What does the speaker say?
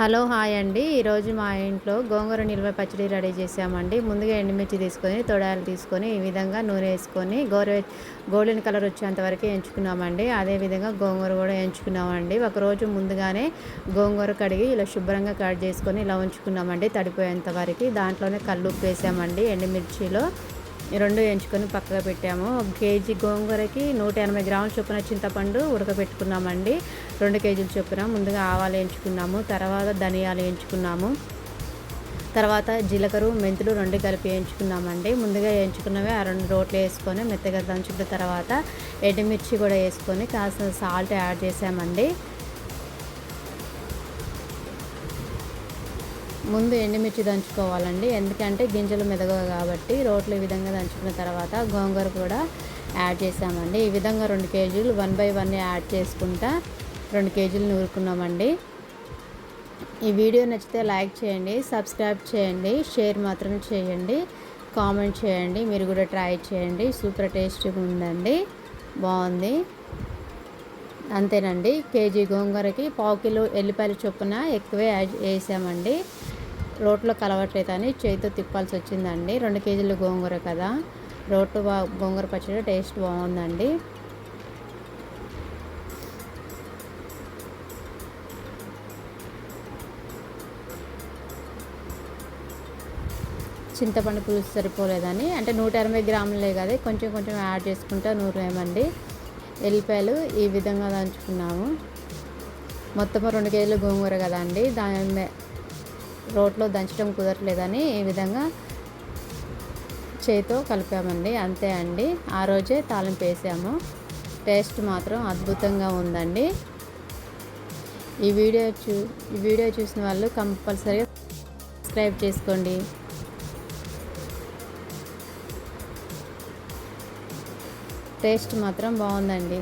Hello hi అండి. ఈరోజు మా ఇంట్లో గోంగూర నిల్వ పచ్చడి రెడీ చేసామండి. ముందుగా ఎండుమిర్చి తీసుకొని తొడాలు తీసుకొని ఈ విధంగా నూనె వేసుకొని గోరె గోల్డెన్ కలర్ వచ్చేంత వరకు ఎంచుకున్నామండి. అదేవిధంగా గోంగూర కూడా ఎంచుకున్నామండి. ఒకరోజు ముందుగానే గోంగూర కడిగి ఇలా శుభ్రంగా కట్ చేసుకొని ఇలా ఉంచుకున్నామండి. తడిపోయేంత వరకు దాంట్లోనే కళ్ళు ఉప్పు వేసామండి. ఎండుమిర్చిలో ఈ రెండు ఎంచుకొని పక్కగా పెట్టాము. ఒక కేజీ గోంగూరకి నూట ఎనభై గ్రాముల చొప్పున చింతపండు ఉడకబెట్టుకున్నామండి. రెండు కేజీల చొప్పున ముందుగా ఆవాలు ఎంచుకున్నాము తర్వాత ధనియాలు ఎంచుకున్నాము తర్వాత జీలకర్ర మెంతులు రెండు కలిపి వేయించుకున్నామండి ముందుగా వేయించుకున్నవి ఆ రెండు రోట్లు వేసుకొని మెత్తగా దంచుకున్న తర్వాత ఎండుమిర్చి కూడా వేసుకొని కాస్త సాల్ట్ యాడ్ చేసామండి. ముందు ఎండుమిర్చి దంచుకోవాలండి. ఎందుకంటే గింజలు మెదగవు కాబట్టి రోట్లు ఈ విధంగా దంచుకున్న తర్వాత గోంగూర కూడా యాడ్ చేసామండి. ఈ విధంగా రెండు కేజీలు వన్ బై వన్ యాడ్ చేసుకుంటా రెండు కేజీలు నూరుకున్నామండి. ఈ వీడియో నచ్చితే లైక్ చేయండి సబ్స్క్రైబ్ చేయండి షేర్ మాత్రం చేయండి కామెంట్ చేయండి మీరు కూడా ట్రై చేయండి. సూపర్ టేస్టీగా ఉందండి. బాగుంది. అంతేనండి. కేజీ గోంగూరకి పావు కిలో ఎల్లిపాయల చొప్పున ఎక్కువే యాడ్ వేసామండి రోట్లో కలవట్లేదని చేతితో తిప్పాల్సి వచ్చిందండి. రెండు కేజీలు గోంగూర కదా. రోట్లో బా గోంగూర పచ్చడి టేస్ట్ బాగుందండి. చింతపండు పులుసు సరిపోలేదని అంటే నూట ఎనభై గ్రాములే కదా కొంచెం కొంచెం యాడ్ చేసుకుంటా నూరేమండి ఎల్లిపాయలు ఈ విధంగా దంచుకున్నాము. మొత్తం రెండు కేజీలు గోంగూర కదండి. దాని రోట్లో దంచడం కుదరలేదని ఈ విధంగా చేతితో కలిపామండి. అంతే అండి. ఆ రోజే తాలింపు వేసాము టేస్ట్ మాత్రం అద్భుతంగా ఉందండి. ఈ వీడియో చూ ఈ వీడియో చూసిన వాళ్ళు కంపల్సరీగా సబ్స్క్రైబ్ చేసుకోండి. టేస్ట్ మాత్రం బాగుందండి.